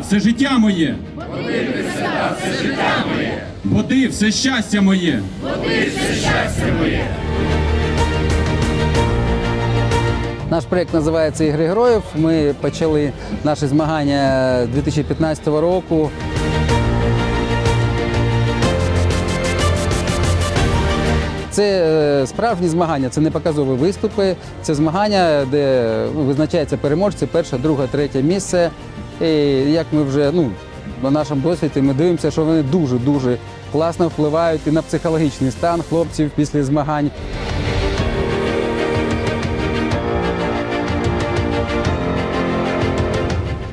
все життя моє. Води присвята все життя моє. Води все щастя моє. Наш проєкт називається Ігри героїв. Ми почали наші змагання 2015 року. Це е, справжні змагання, це не показові виступи. Це змагання, де ну, визначаються переможці, перше, друге, третє місце. І як ми вже ну, на нашому досвіді ми дивимося, що вони дуже дуже класно впливають і на психологічний стан хлопців після змагань.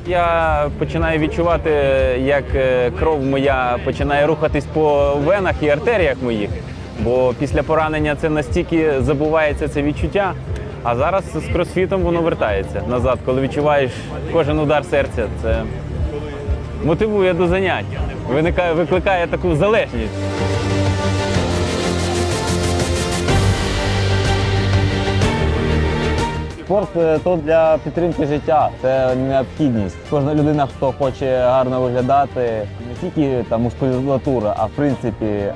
Я починаю відчувати, як е, кров моя починає рухатись по венах і артеріях моїх. Бо після поранення це настільки забувається це відчуття. А зараз з кросфітом воно вертається назад, коли відчуваєш кожен удар серця. Це мотивує до занять, виникає, викликає таку залежність. Спорт е, то для підтримки життя, це необхідність. Кожна людина, хто хоче гарно виглядати, не тільки там мускулатура, а в принципі е,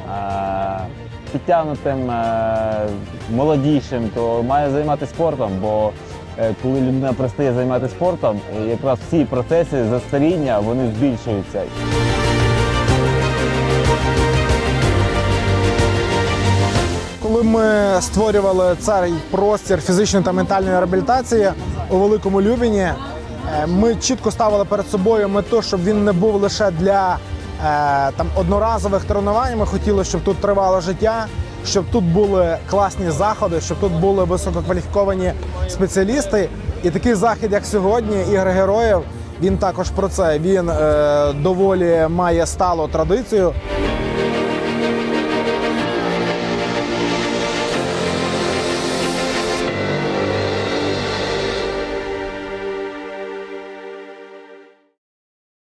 підтягнутим, е, молодішим, то має займатися спортом. Бо е, коли людина перестає займатися спортом, е, якраз всі процеси застаріння вони збільшуються. Коли ми створювали цей простір фізичної та ментальної реабілітації у Великому Любіні, ми чітко ставили перед собою мету, щоб він не був лише для там одноразових тренувань. Ми хотіли, щоб тут тривало життя, щоб тут були класні заходи, щоб тут були висококваліфіковані спеціалісти. І такий захід, як сьогодні, ігри героїв, він також про це. Він е, доволі має сталу традицію.